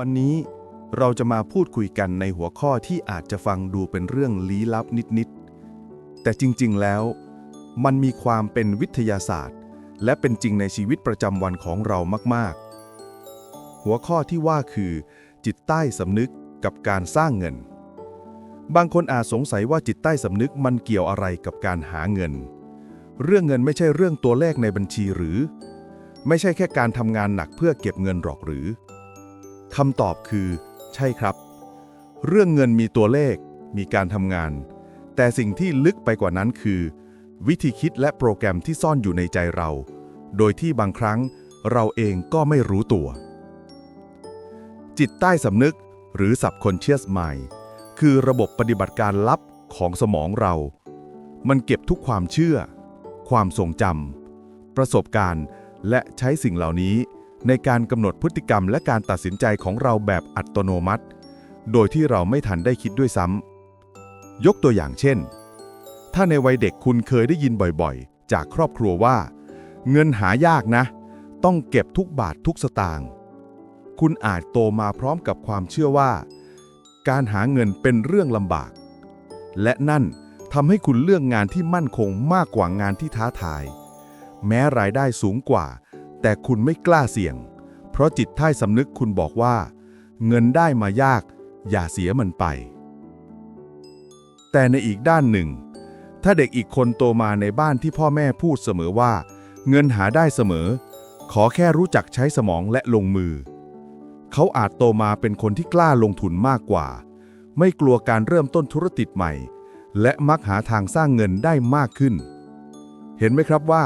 วันนี้เราจะมาพูดคุยกันในหัวข้อที่อาจจะฟังดูเป็นเรื่องลี้ลับนิดๆ แต่จริงๆ แล้ว มันมีความเป็นวิทยาศาสตร์ และเป็นจริงในชีวิตประจำวันของเรามากๆ หัวข้อที่ว่าคือ จิตใต้สำนึกกับการสร้างเงิน บางคนอาจสงสัยว่าจิตใต้สำนึกมันเกี่ยวอะไรกับการหาเงิน เรื่องเงินไม่ใช่เรื่องตัวเลขในบัญชีหรือ ไม่ใช่แค่การทำงานหนักเพื่อเก็บเงินหรอกหรือ คำตอบคือ ใช่ครับ เรื่องเงินมีตัวเลข มีการทำงาน แต่สิ่งที่ลึกไปกว่านั้นคือ วิธีคิดและโปรแกรมที่ซ่อนอยู่ในใจเรา โดยที่บางครั้งเราเองก็ไม่รู้ตัว จิตใต้สำนึกหรือ subconscious mind คือระบบปฏิบัติการลับของสมองเรา มันเก็บทุกความเชื่อ ความทรงจำประสบการณ์ และใช้สิ่งเหล่านี้ ในการกำหนดพฤติกรรมและการตัดสินใจของเราแบบอัตโนมัติ โดยที่เราไม่ทันได้คิดด้วยซ้ำยกตัวอย่างเช่น ถ้าในวัยเด็กคุณเคยได้ยินบ่อยๆ จากครอบครัวว่า เงินหายากนะ ต้องเก็บทุกบาททุกสตางค์คุณอาจโตมาพร้อมกับความเชื่อว่า การหาเงินเป็นเรื่องลำบาก และนั่นทำให้คุณเลือกงานที่มั่นคงมากกว่างานที่ท้าทาย แม้รายได้สูงกว่า แต่คุณไม่กล้าเสี่ยง เพราะจิตใต้สำนึกคุณบอกว่า เงินได้มายาก อย่าเสียมันไป แต่ในอีกด้านหนึ่ง ถ้าเด็กอีกคนโตมาในบ้านที่พ่อแม่พูดเสมอว่า เงินหาได้เสมอ ขอแค่รู้จักใช้สมองและลงมือ เขาอาจโตมาเป็นคนที่กล้าลงทุนมากกว่า ไม่กลัวการเริ่มต้นธุรกิจใหม่ และมักหาทางสร้างเงินได้มากขึ้น เห็นไหมครับว่า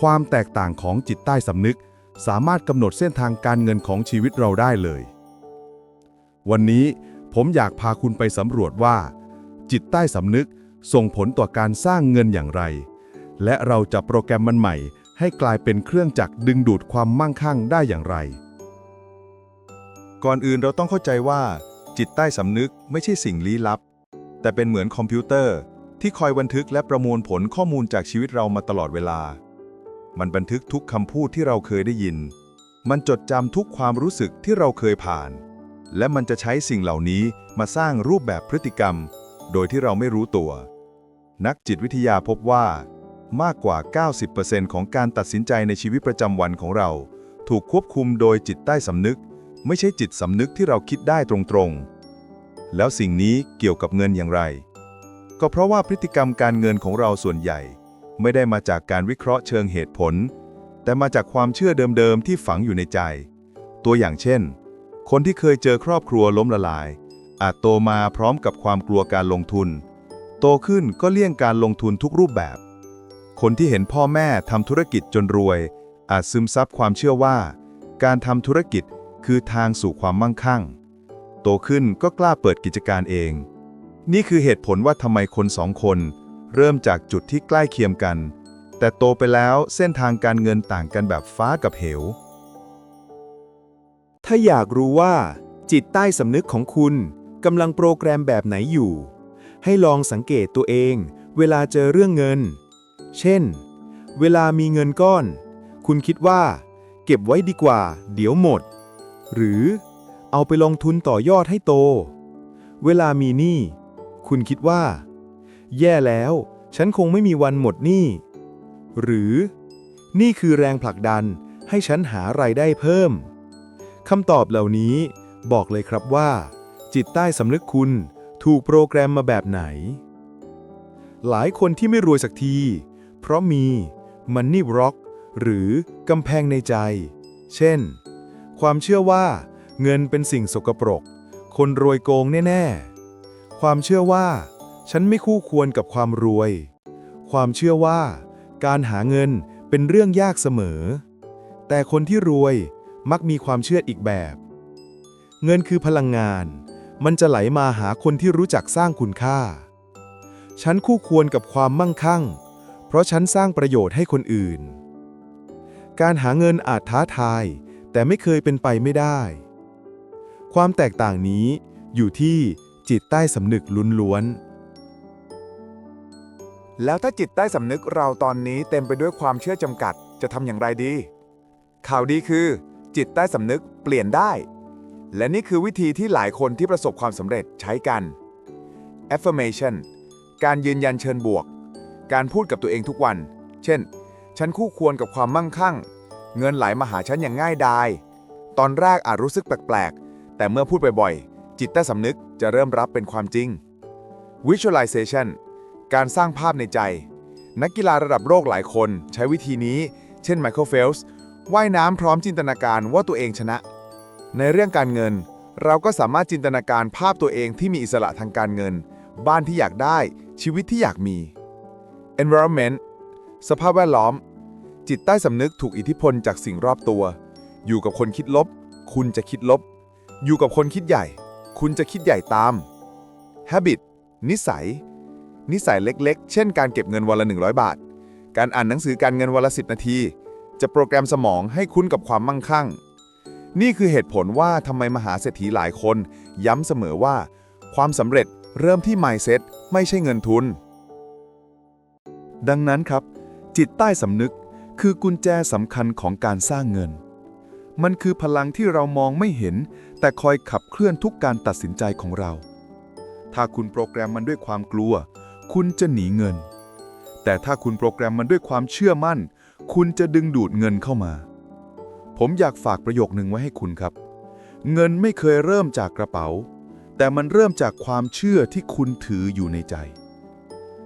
ความแตกต่างของจิตใต้สำนึก สามารถกำหนดเส้นทางการเงินของชีวิตเราได้เลย วันนี้ผมอยากพาคุณไปสำรวจว่า จิตใต้สำนึกส่งผลต่อการสร้างเงินอย่างไร และเราจะโปรแกรมมันใหม่ ให้กลายเป็นเครื่องจักรดึงดูดความมั่งคั่งได้อย่างไร ก่อนอื่นเราต้องเข้าใจว่า จิตใต้สำนึกไม่ใช่สิ่งลี้ลับ แต่เป็นเหมือนคอมพิวเตอร์ที่คอยบันทึกและประมวลผลข้อมูลจากชีวิตเรามาตลอดเวลา มันบันทึกทุกคำพูดที่เราเคยได้ยิน มันจดจำทุกความรู้สึกที่เราเคยผ่าน และมันจะใช้สิ่งเหล่านี้มาสร้างรูปแบบพฤติกรรม โดยที่เราไม่รู้ตัว นักจิตวิทยาพบว่า มากกว่า 90%ของการตัดสินใจในชีวิตประจำวันของเรา ถูกควบคุมโดยจิตใต้สำนึก ไม่ใช่จิตสำนึกที่เราคิดได้ตรงๆ แล้วสิ่งนี้เกี่ยวกับเงินอย่างไร ก็เพราะว่าพฤติกรรมการเงินของเราส่วนใหญ่ ไม่ได้มาจากการวิเคราะห์เชิงเหตุผล แต่มาจากความเชื่อเดิมๆที่ฝังอยู่ในใจ ตัวอย่างเช่น คนที่เคยเจอครอบครัวล้มละลาย อาจโตมาพร้อมกับความกลัวการลงทุน โตขึ้นก็เลี่ยงการลงทุนทุกรูปแบบ คนที่เห็นพ่อแม่ทำธุรกิจจนรวย อาจซึมซับความเชื่อว่า การทำธุรกิจคือทางสู่ความมั่งคั่ง โตขึ้นก็กล้าเปิดกิจการเอง นี่คือเหตุผลว่าทำไมคนสองคน เริ่มจากจุดที่ใกล้เคียงกัน แต่โตไปแล้วเส้นทางการเงินต่างกันแบบฟ้ากับเหว ถ้าอยากรู้ว่า จิตใต้สำนึกของคุณกำลังโปรแกรมแบบไหนอยู่ ให้ลองสังเกตตัวเอง เวลาเจอเรื่องเงิน เช่น เวลามีเงินก้อน คุณคิดว่า เก็บไว้ดีกว่า เดี๋ยวหมด หรือเอาไปลงทุนต่อยอดให้โต เวลามีหนี้คุณคิดว่า แย่แล้ว ฉันคงไม่มีวันหมดหนี้ หรือ นี่คือแรงผลักดันให้ฉันหาไรายได้เพิ่มคำตอบเหล่านี้บอกเลยครับว่า จิตใต้สำนึกคุณถูกโปรแกรมมาแบบไหน หลายคนที่ไม่รวยสักที เพราะมีมันนี่ร็อกหรือกำแพงในใจ เช่น ความเชื่อว่าเงินเป็นสิ่งสกปรก คนรวยโกงแน่ ๆ ความเชื่อว่า ฉันไม่คู่ควรกับความรวย ความเชื่อว่า การหาเงินเป็นเรื่องยากเสมอ แต่คนที่รวยมักมีความเชื่ออีกแบบ เงินคือพลังงาน มันจะไหลมาหาคนที่รู้จักสร้างคุณค่า ฉันคู่ควรกับความมั่งคั่ง เพราะฉันสร้างประโยชน์ให้คนอื่น การหาเงินอาจท้าทาย แต่ไม่เคยเป็นไปไม่ได้ ความแตกต่างนี้อยู่ที่จิตใต้สำนึกล้วนๆ แล้วถ้าจิตใต้สำนึกเราตอนนี้เต็มไปด้วยความเชื่อจำกัด จะทำอย่างไรดี ข่าวดีคือ จิตใต้สำนึกเปลี่ยนได้ และนี่คือวิธีที่หลายคนที่ประสบความสำเร็จใช้กัน affirmation การยืนยันเชิญบวก การพูดกับตัวเองทุกวัน เช่น ฉันคู่ควรกับความมั่งคั่ง เงินไหลมาหาฉันอย่างง่ายดาย ตอนแรกอาจรู้สึกแปลกๆ แต่เมื่อพูดบ่อยๆ จิตใต้สำนึกจะเริ่มรับเป็นความจริง visualization การสร้างภาพในใจ นักกีฬาระดับโลกหลายคนใช้วิธีนี้ เช่นไมเคิลเฟลส์ว่ายน้ำพร้อมจินตนาการว่าตัวเองชนะ ในเรื่องการเงิน เราก็สามารถจินตนาการภาพตัวเองที่มีอิสระทางการเงิน บ้านที่อยากได้ ชีวิตที่อยากมี environment สภาพแวดล้อม จิตใต้สำนึกถูกอิทธิพลจากสิ่งรอบตัว อยู่กับคนคิดลบ คุณจะคิดลบ อยู่กับคนคิดใหญ่ คุณจะคิดใหญ่ตาม habit นิสัย นิสัยเล็กๆ เช่นการเก็บเงินวันละ 100 บาท การอ่านหนังสือการเงินวันละ 10 นาที จะโปรแกรมสมองให้คุ้นกับความมั่งคั่ง นี่คือเหตุผลว่าทำไมมหาเศรษฐีหลายคน ย้ำเสมอว่า ความสำเร็จเริ่มที่ mindset ไม่ใช่เงินทุน ดังนั้นครับ จิตใต้สำนึกคือกุญแจสำคัญของการสร้างเงิน มันคือพลังที่เรามองไม่เห็น แต่คอยขับเคลื่อนทุกการตัดสินใจของเรา ถ้าคุณโปรแกรมมันด้วยความกลัว คุณจะหนีเงิน แต่ถ้าคุณโปรแกรมมันด้วยความเชื่อมั่น คุณจะดึงดูดเงินเข้ามา ผมอยากฝากประโยคหนึ่งไว้ให้คุณครับ เงินไม่เคยเริ่มจากกระเป๋า แต่มันเริ่มจากความเชื่อที่คุณถืออยู่ในใจ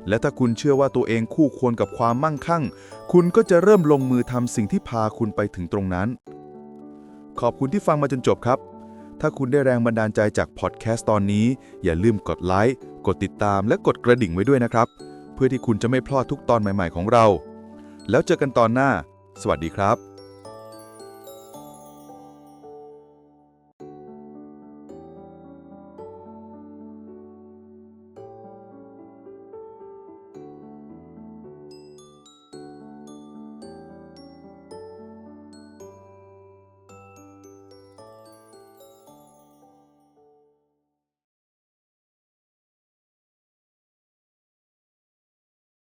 และถ้าคุณเชื่อว่าตัวเองคู่ควรกับความมั่งคั่ง คุณก็จะเริ่มลงมือทำสิ่งที่พาคุณไปถึงตรงนั้น ขอบคุณที่ฟังมาจนจบครับถ้าคุณได้แรงบันดาลใจจากพอดแคสต์ตอนนี้ อย่าลืมกดไลค์ กดติดตามและกดกระดิ่งไว้ด้วยนะครับ เพื่อที่คุณจะไม่พลาดทุกตอนใหม่ๆของเรา แล้วเจอกันตอนหน้า สวัสดีครับ